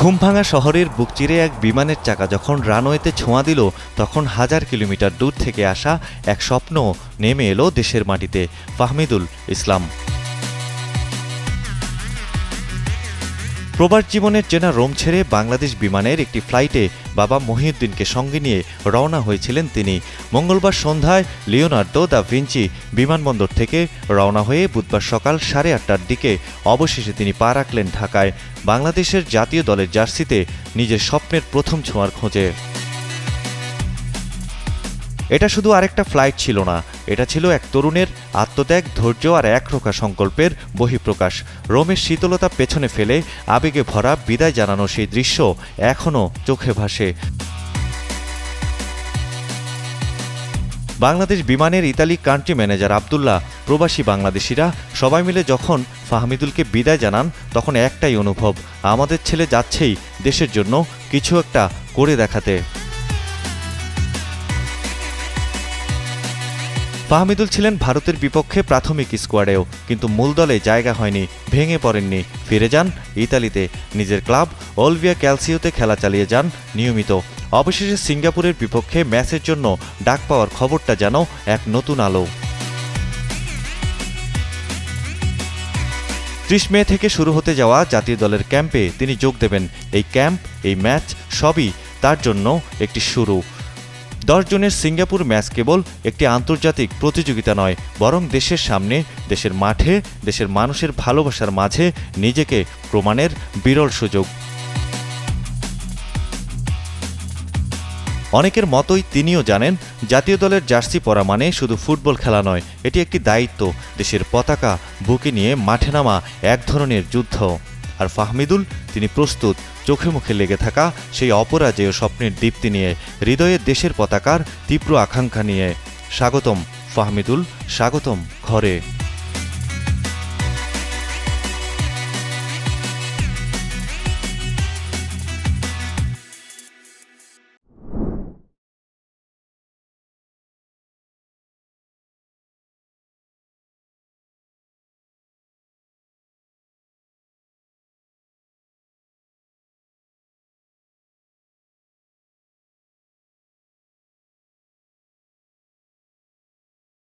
ঘুমভাঙা শহরের বুক চিরে এক বিমানের চাকা যখন রানওয়েতে ছোঁয়া দিল, তখন হাজার কিলোমিটার দূর থেকে আসা এক স্বপ্ন নেমে এলো দেশের মাটিতে। ফাহমিদুল ইসলাম। প্রবাস জীবনের চেনা রোম ছেড়ে বাংলাদেশ বিমানের একটি ফ্লাইটে বাবা মহিউদ্দিনকে সঙ্গে নিয়ে রওনা হয়েছিলেন তিনি। মঙ্গলবার সন্ধ্যায় লিওনার্দো দা ভিঞ্চি বিমানবন্দর থেকে রওনা হয়ে বুধবার সকাল সাড়ে আটটার দিকে অবশেষে তিনি পা রাখলেন ঢাকায়। বাংলাদেশের জাতীয় দলের জার্সিতে নিজের স্বপ্নের প্রথম ছোঁয়ার খোঁজে। এটা শুধু আরেকটা ফ্লাইট ছিল না, এটা ছিল এক তরুণের আত্মত্যাগ, ধৈর্য আর একরোখা সংকল্পের বহিঃপ্রকাশ। রোমের শীতলতা পেছনে ফেলে আবেগে ভরা বিদায় জানানো সেই দৃশ্য এখনও চোখে ভাসে। বাংলাদেশ বিমানের ইতালি কান্ট্রি ম্যানেজার আবদুল্লাহ, প্রবাসী বাংলাদেশিরা সবাই মিলে যখন ফাহমিদুলকে বিদায় জানান, তখন একটাই অনুভব, আমাদের ছেলে যাচ্ছেই দেশের জন্য কিছু একটা করে দেখাতে। ফাহমিদুল ছিলেন ভারতের বিপক্ষে প্রাথমিক স্কোয়াডেও, কিন্তু মূল দলে জায়গা হয়নি, ভেঙে পড়েননি। ফিরে যান ইতালিতে। নিজের ক্লাব অলভিয়া ক্যালসিওতে খেলা চালিয়ে যান নিয়মিত। অবশেষে সিঙ্গাপুরের বিপক্ষে ম্যাচের জন্য ডাক পাওয়ার খবরটা যেন এক নতুন আলো। ত্রিশ মে থেকে শুরু হতে যাওয়া জাতীয় দলের ক্যাম্পে তিনি যোগ দেবেন। এই ক্যাম্প, এই ম্যাচ সবই তার জন্য একটি শুরু। দশ জনের সিঙ্গাপুর ম্যাচ কেবল একটি আন্তর্জাতিক প্রতিযোগিতা নয়, বরং দেশের সামনে, দেশের মাঠে, দেশের মানুষের ভালোবাসার মাঝে নিজেকে প্রমাণের বিরল সুযোগ। অনেকের মতোই তিনিও জানেন, জাতীয় দলের জার্সি পরা মানে শুধু ফুটবল খেলা নয়, এটি একটি দায়িত্ব, দেশের পতাকা, বুকে নিয়ে মাঠে নামা এক ধরনের যুদ্ধ। আর ফাহমিদুল, তিনি প্রস্তুত চোখে মুখে লেগে থাকা সেই অপরাজেয় স্বপ্নের দীপ্তি নিয়ে হৃদয়ে দেশের পতাকার তীব্র আকাঙ্ক্ষা নিয়ে। স্বাগতম ফাহমিদুল, স্বাগতম ঘরে।